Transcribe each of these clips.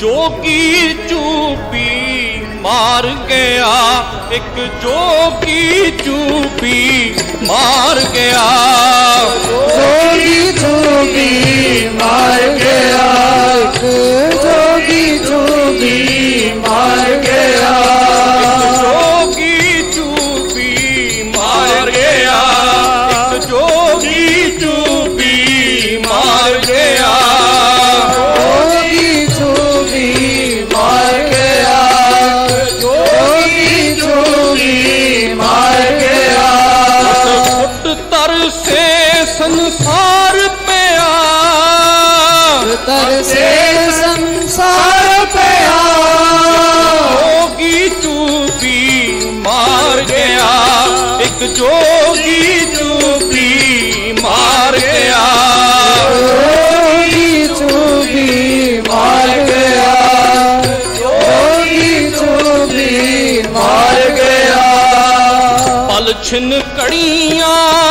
ਜੋਗੀ ਚੂਪੀ ਮਾਰ ਗਿਆ ਇੱਕ ਜੋਗੀ ਚੂਪੀ ਮਾਰ ਗਿਆ। ਤਰਸੇ ਸੰਸਾਰ ਪਿਆ ਜੋਗੀ ਚੂਪੀ ਮਾਰ ਗਿਆ। ਇੱਕ ਜੋਗੀ ਚੂਪੀ ਮਾਰ ਗਿਆ। ਜੋਗੀ ਮਾਰ ਗਿਆ। ਜੋਗੀ ਜੋਗੀ ਮਾਰ ਗਿਆ। ਪਲ ਛਿਨ ਕੜੀਆਂ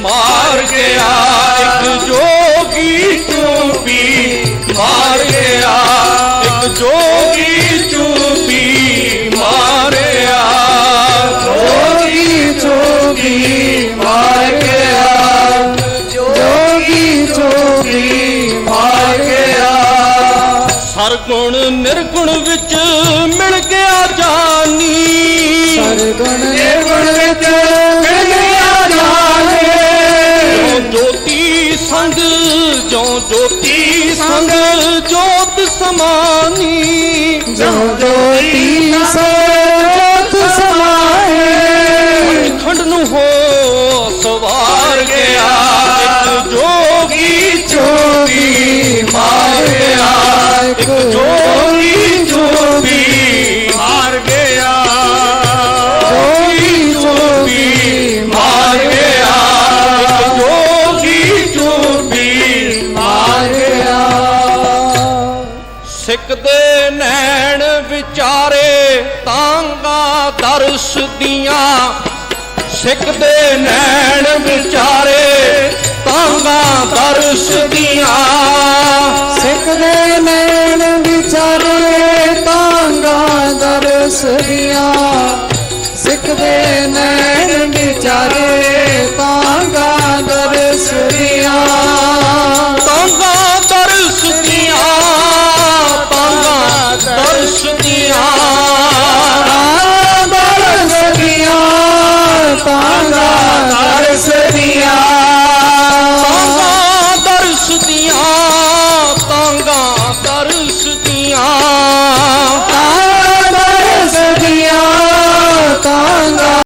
ਮਾਰ ਗਿਆ ਇੱਕ ਜੋਗੀ ਚੂਪੀ ਮਾਰ ਗਿਆ ਇੱਕ ਜੋਗੀ ਚੂਪੀ ਮਾਰਿਆ ਜੋਗੀ ਜੋਗੀ ਮਾਰ ਗਿਆ ਜੋਗੀ ਜੋਗੀ ਮਾਰ ਗਿਆ ਸਰਗੁਣ ਨਿਰਗੁਣ ਵਿੱਚ ਮਿਲ ਗਿਆ ਜਾਨੀ ਸਰਗੁਣ ਨਿਰਗੁਣ ਵਿੱਚ ਮਿਲ ਗਿਆ ਸਮਾਨੀ ਜੋ ਜੋਤੀ ਸੋਤ ਸਿੱਖ ਦੇ ਨੈਣ ਵਿਚਾਰੇ ਤਾਂਗਾ ਦਰਸ ਦੀਆਂ। ਸਿੱਖਦੇ ਨੈਣ ਵਿਚਾਰੇ ਤਾਂਗਾ ਦਰਸ ਦੀਆਂ। ਸਿੱਖਦੇ ਨੈਣ ਵਿਚਾਰੇ ਤਾਂਗਾ ਦਰਸ ਦੀਆਂ। ਤਾਂਗਾ ਦਰਸ ਦੀਆਂ ਤਾਂਗਾ ਦਰਸ ਦੀਆਂ